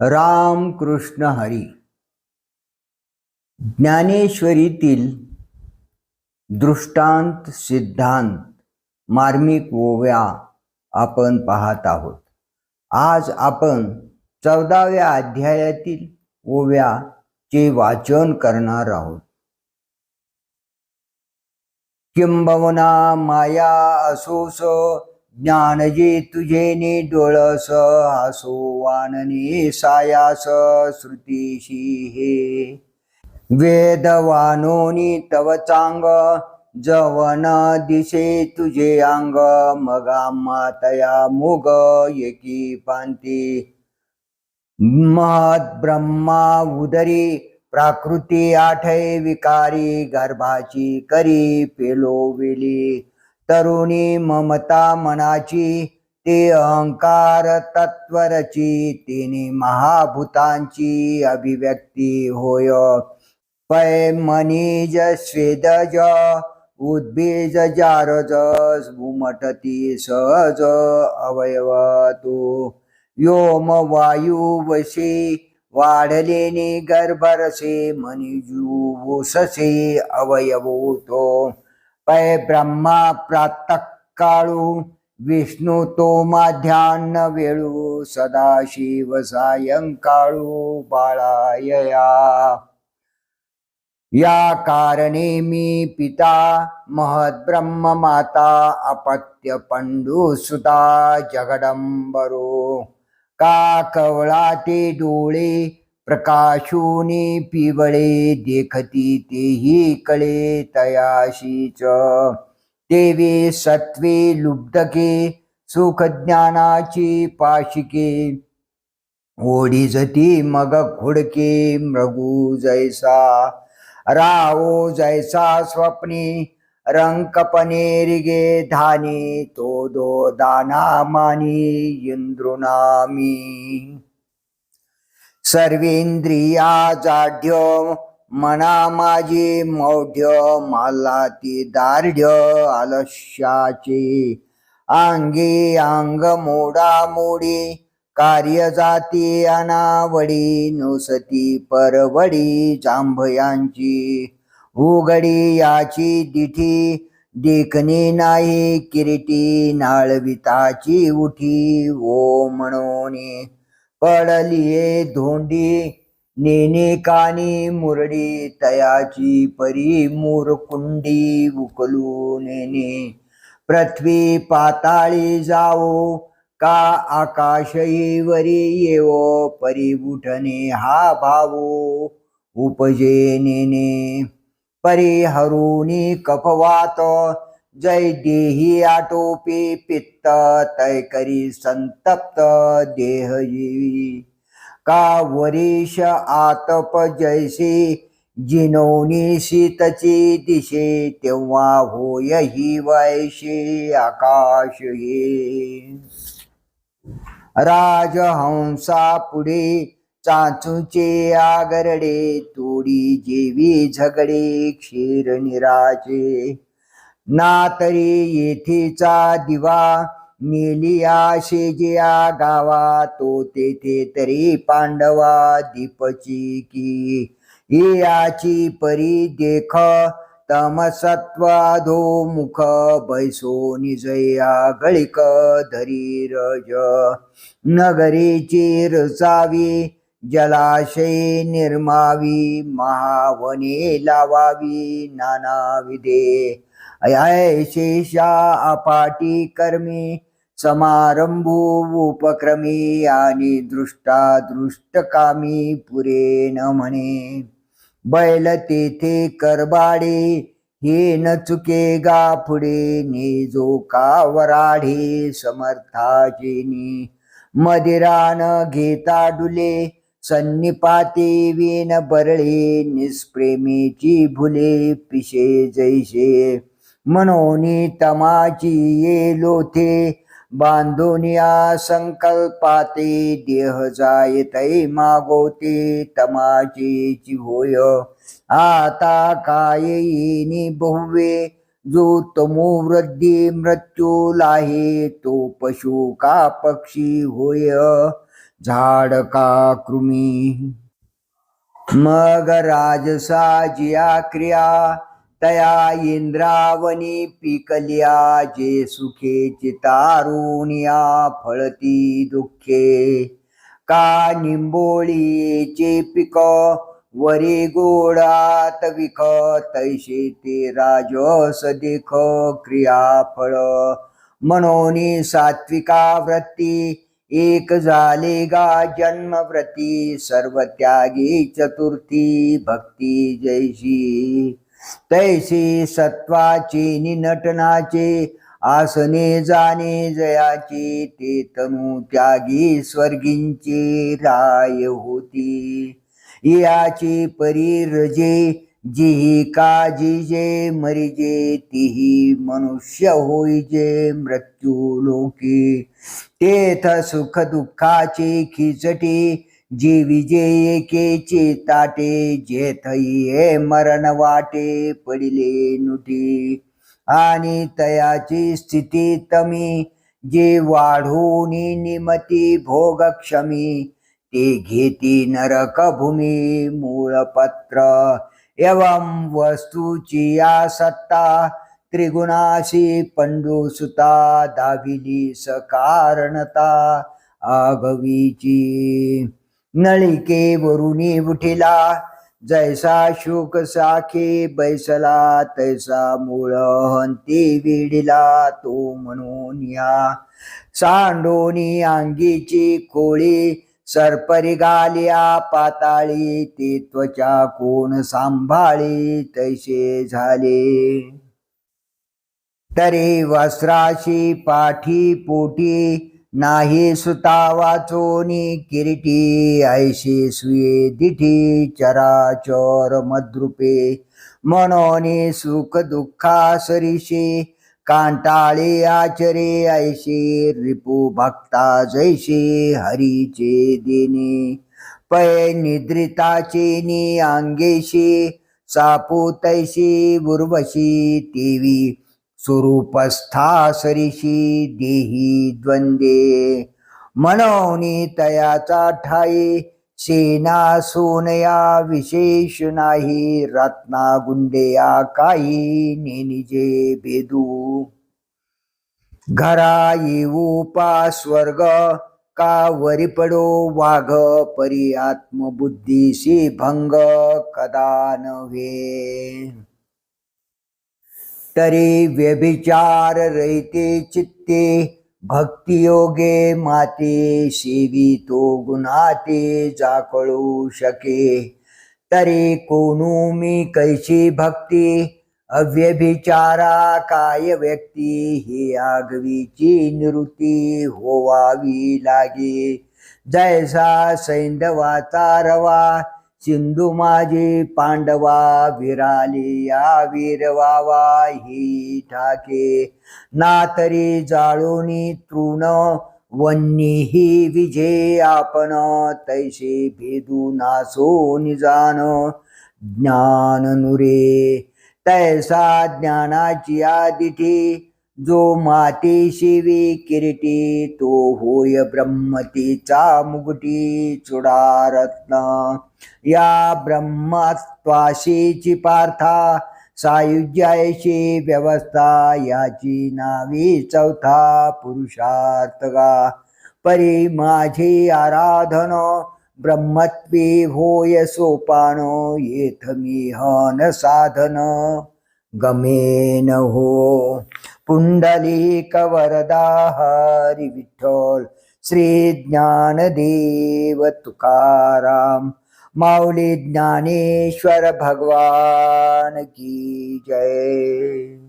राम कृष्ण हरी. ज्ञानेश्वरीतील दृष्टांत सिद्धांत मार्मिक ओव्या आपण पाहत आहोत. आज आपण चौदाव्या अध्यायातील ओव्याचे वाचन करणार आहोत. किंबवना माया असोस ज्ञान जे तुझे ने डोळस असो वानने सायास श्रुतीशी हे. वेदवानोनी तव चांग जवन दिसे तुझे अंग मगा मातया मुग एकी पांती. महत ब्रह्मा उदरी प्राकृती आठय विकारी गर्भाची करी पेलो वेली. तरुणी ममता मनाची ते अहंकार तत्वरची तिने महाभूतांची अभिव्यक्ती होय. पै मनीज स्वेदज उद्बीज जारज भूमटती सहज अवयव तो. व्योम वायू वशी वाढलेने गर्भरसे मनिजू वोससे अवयवो तो. पै ब्रह्मा प्रातः काळू विष्णू तो माध्यान्न वेळू सदाशिव सायंकाळू बाळायया। या कारणे मी पिता महद्ब्रह्म माता अपत्य पंडू सुता जगडंबरो का कवळा ते डोळे प्रकाशूनी पिवळे देखती तेही कळे तयाशीच देवे सत्वे लुब्धके सुख ज्ञानाची पाशिके। ओढीजती मग खुडके मृगू जैसा। राहो जैसा स्वप्ने रंकपनेरिगे धाने धानी तो दो दाना मानी इंद्रुनामी सर्वेंद्रिया जाढ्य मना माझे मौढ्य मला ती दार्ढ्य आलस्याचे. अंगे अंग मोडा मोडी कार्य जाती अनावडी नुसती परवडी जांभयांची. उघडी याची दिठी देखणे नाही किरीटी नाळविताची उठी ओ म्हणून. पडलीये धोंडी. नेने कानी मुरडी तयाची परी मुरकुंडी उकलू नेने पृथ्वी पाताळी जावो का आकाशईवरी येवो परी उठणे हा भावो उपजे नेने परी हरुणी कफवात जय देही आटोपी पित्त तय करी संतप्त देह जीवी का वरीश आतप जैसे जिनोनी शीतची दिशे तेव्हा होय ही वैशे आकाश ये राजहंसा पुढे चाचूचे आगरडे तोडी जेवी झगडे क्षीर निराचे ना तरी येथेचा दिवा नेलिया शेजिया गावा तो तेथे तरी पांडवा दीपची की. याची परी देख तमसत्वाधो मुख बैसो निजया गळिक धरी रज. नगरीची रचावी जलाशय निर्मावी महावने लावावी नानाविधे अयशेषा अपाटी कर्मी समारंभू उपक्रमी आणि दृष्टा दृष्टकामी पुरे न म्हणे. बैल तेथे करबाडे हे न चुके गा पुढे ने जो का वराढे समर्थाचेनी मदिरान घेता डुले सन्निपाते वेन बरळे निष्प्रेमीची भुले पिशे जैसे. मनोनी तमाची ये लोथे बांधोनिया संकल्पाते देह जायतै मागोते तमाचेची होय आता काय येनी बहुवे जो तमो वृद्धी मृत्यू लाहे तो पशु का पक्षी होय? झाड का कृमी? मग राजसा जिया क्रिया तया इंद्रावनी पिकल्या जे सुखे चितारुनिया फळती दुःखे. का निंबोळीचे पिक वरी गोडात विख तैसे ते राजस देख क्रियाफळ. म्हणून सात्विका वृत्ती एक झाले गा जन्मव्रती सर्व त्यागी चतुर्थी भक्ती जैशी तैसी सत्वाची निनटनाचे आसने जाणे जयाचे ते तनु त्यागी स्वर्गींची राय होती. याची परिरजे जी काजी जे मरिजे तिही मनुष्य होईजे मृत्यू लोके तेथ सुख दुःखाची खिचटे जी विजय केचे ताटे जेथई हे मरण वाटे पडिले नुटी. आणि तयाची स्थिती तमी जे वाढून निमती भोग क्षमी ते घेती नरक भूमी मूळपत्र. एवं वस्तूची या सत्ता त्रिगुणाशी पंडुसुता दाविली सकारणता आगवीची. नळिके वरुणी उठिला जैसा शुक साखे बैसला तैसा मूळ हंती विडिला तो म्हणून या. सांडोनी अंगीची कोळी सरपरी गालिया पाताळी ती त्वचा कोण सांभाळी तैसे झाले. तरी वस्त्राशी पाठी पोटी नाही सुता वाचोनी किरीटी ऐशी सुये दिठी चराचर मद्रुपे. मनोनी सुख दुःखा सरीशी कांटाळे आचरे ऐशी रिपू भक्ता जैशी हरीचे दिनी. पै निद्रिताचे नि अंगेशी सापू तैशी उर्वशी तेवी स्वरूपस्था सरीशी देही द्वंदे मनोनी तयाचा ठाई सेना सोनया विशेष नाही रत्ना गुंडेया काही नेनिजे भेदू घरा येऊ पा स्वर्ग का वरी पडो वाघ परी आत्मबुद्धीशी भंग कदा नव्हे। तरी व्यभिचार रहिते चित्ते भक्तियोगे माते सेवी तो गुणाते जाकळू शके. तरी कोणू मी कैशी भक्ती अव्यभिचारा काय व्यक्ती हे आगवीची निवृत्ती होवावी लागे. जैसा सैंधवाचा रवा सिंधू माझे पांडवा विराली या वीरवावा ही ठाके. ना तरी जाळूनी तृण वन्नी ही विजे आपण तैसे भेदू नासो निजान ज्ञान नुरे तैसा ज्ञानाची आदिठी जो माती शिवी किरीटी तो होय ब्रह्मतेचा मुगटी चुडारत्न या ब्रह्मत्वाशीची पार्था सायुज्यायशी व्यवस्था याची नावी चौथा पुरुषार्थ गा परी माझे आराधन ब्रह्मत्वे होय सोपान येथ मी हन साधन. गमेन हो. पुंडलीक वरदाहारी विठ्ठल श्री ज्ञानदेव तुकाराम माऊली ज्ञानेश्वर भगवान की जय.